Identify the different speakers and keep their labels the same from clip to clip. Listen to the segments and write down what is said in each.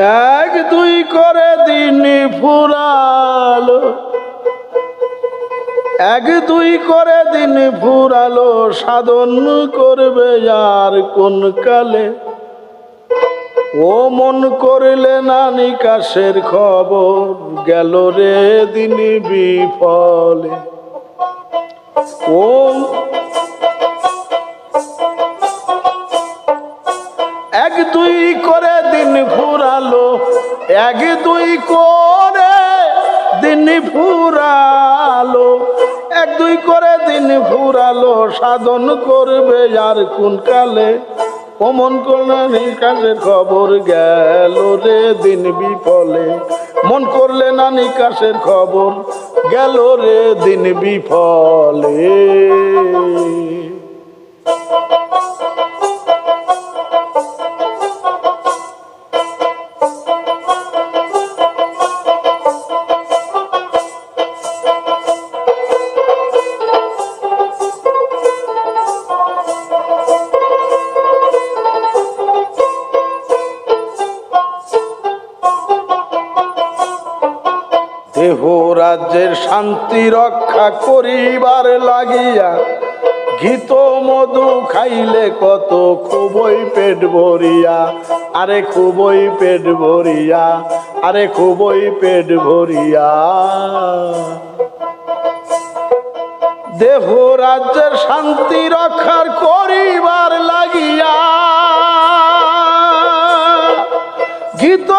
Speaker 1: এক দুই করে দিন ফুরালো। এক দুই করে দিন ফুরালো, সাধন করবে আর কোন কালে? ও মন করলে না নিকাশের খবর, গেল রে দিন বিফলে। ও দুই করে দিন ফুরালো, এক দুই করে দিন ফুরালো, এক দুই করে দিন ফুরালো, সাধন করবে আর কোন কালে? অমন করলে কাজের খবর গেল রে দিন বিফলে। মন করলে না নিকাশের খবর গেল রে দিন বিফলে। দেহ রাজ্যের শান্তি রক্ষা করিবার লাগিয়া ঘিত মধু খাইলে কত খুবই পেট ভরিয়া। আরে খুবই পেট ভরিয়া, আরে খুবই পেট ভরিয়া। দেহ রাজ্যের শান্তি রক্ষার করিবার লাগিয়া গীত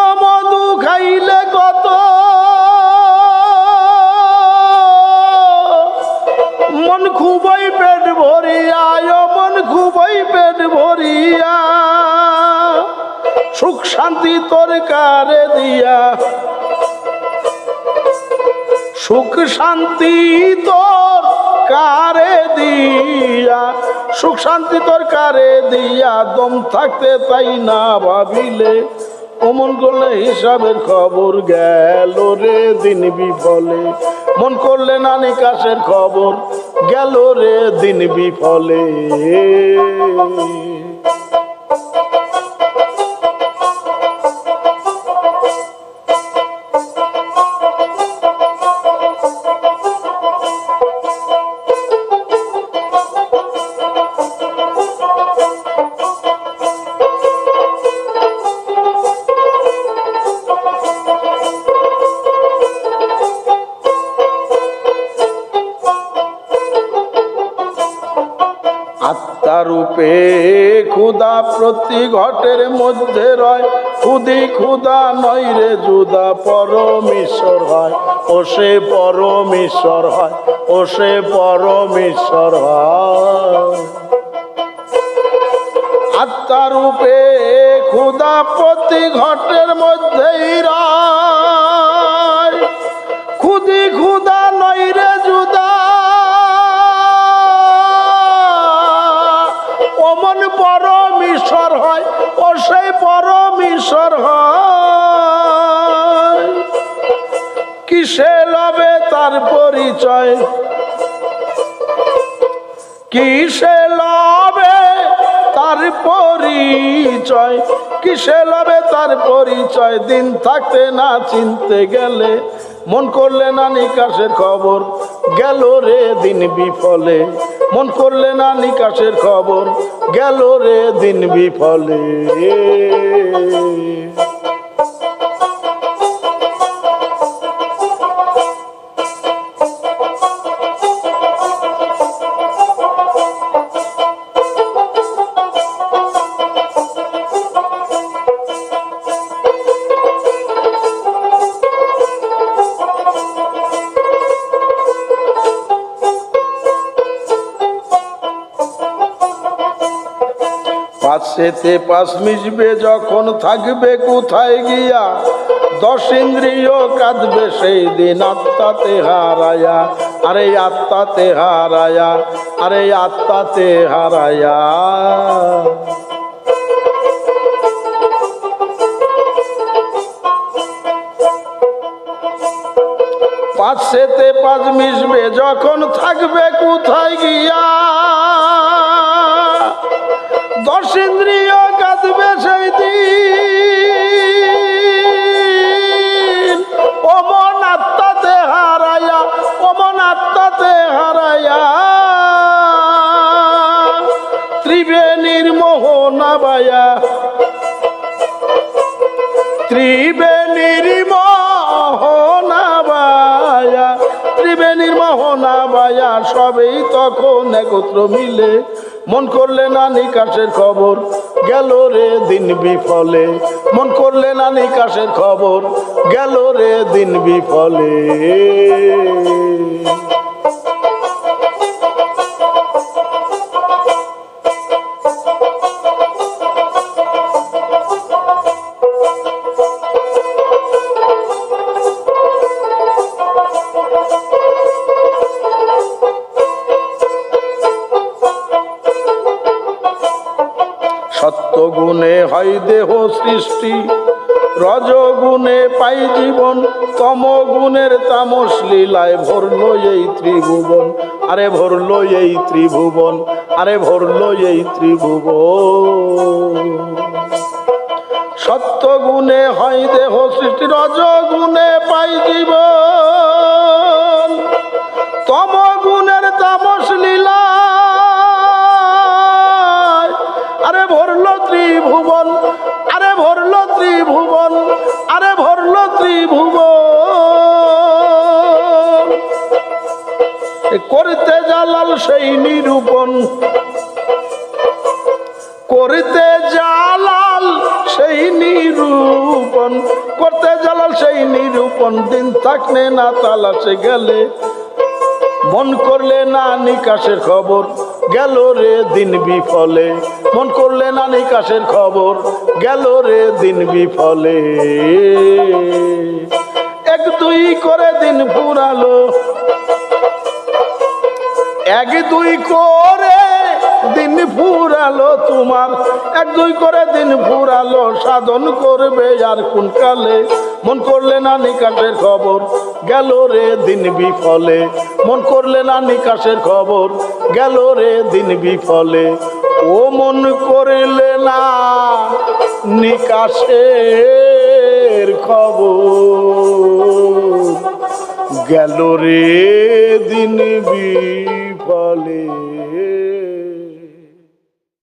Speaker 1: শান্তি তোর কারে দিয়া। সুখ শান্তি তোর কারে দিয়া। সুখ শান্তি তোর কারে দিয়া, দম থাকতে তাই না ভাবিলে। অমন করলে হিসাবের খবর গেল রে দিন বিফলে। মন করলে না নিকাশের খবর গেল রে দিন বিফলে। আত্মারূপে ক্ষুদা প্রতি ঘটের মধ্যে রয়। খুদি ক্ষুদা নয় রে জুদা পরমেশ্বর হয়। ও সে পরমেশ্বর হয়, ও সে পরমেশ্বর হয়। আত্মারূপে ক্ষুদা প্রতি ঘটের মধ্যেই কিসে লবে তার পরিচয়? কিসে লবে তার পরিচয়? কিসে লবে তার পরিচয়? দিন থাকতে না চিনতে গেলে মন করলে না নিকাশের খবর। গেল রে দিন বিফলে। মন করলে না নিকাশের খবর। গেল রে দিন বিফলে। পাশেতে পাশ মিশবে, যখন থাকবে কোথায় গিয়া? দশ ইন্দ্রিয় কাঁদবে সেই দিন আত্মাতে হারায়া। আরে আত্মাতে হারায়া, আরে আত্মাতে হারায়া। পাশেতে পাঁচ মিশবে, যখন থাকবে কোথায় গিয়া? দশ ইন্দ্রিয় কাঁদবে সেই দিন। অমন আত্মাতে হারায়া, অমন আত্মাতে হারায়া। ত্রিবেণীর সবেই তখন একত্র মিলে মন করলে না নিকাশের খবর, গেল রে দিন বিফলে। মন করলে না নিকাশের খবর, গেল রে দিন বিফলে। গুণে হয় দেহ সৃষ্টি। রজগুণে পাই জীবন তম গুণের তামস লীলায় ভরলো এই ত্রিভুবন। আরে ভরলো এই ত্রিভুবন, আরে ভরলো এই ত্রিভুবন। সত্য গুণে হয় দেহ সৃষ্টি, রজগুণে পাই জীবন। তম নিরূপণ করতে জালাল সেই নিরূপণ, করতে জালাল সেই নিরূপণ, দিন থাকলে না তালাশে গেলে। মন করলে না নিকাশের খবর, গেল রে দিন বিফলে। মন করলে না নিকাশের খবর, গেল রে দিন বিফলে। এক দুই করে দিন ফুরালো এক দুই করে দিন ফুরালো তোমার, এক দুই করে দিন ফুরালো, সাধন করবে আর কোন কালে? মন করলে না নিকাশের খবর, গেল রে দিন বিফলে। মন করলে না নিকাশের খবর, গেল রে দিন বিফলে। ও মন করলে না নিকাশের খবর, গেল রে দিন বিফলে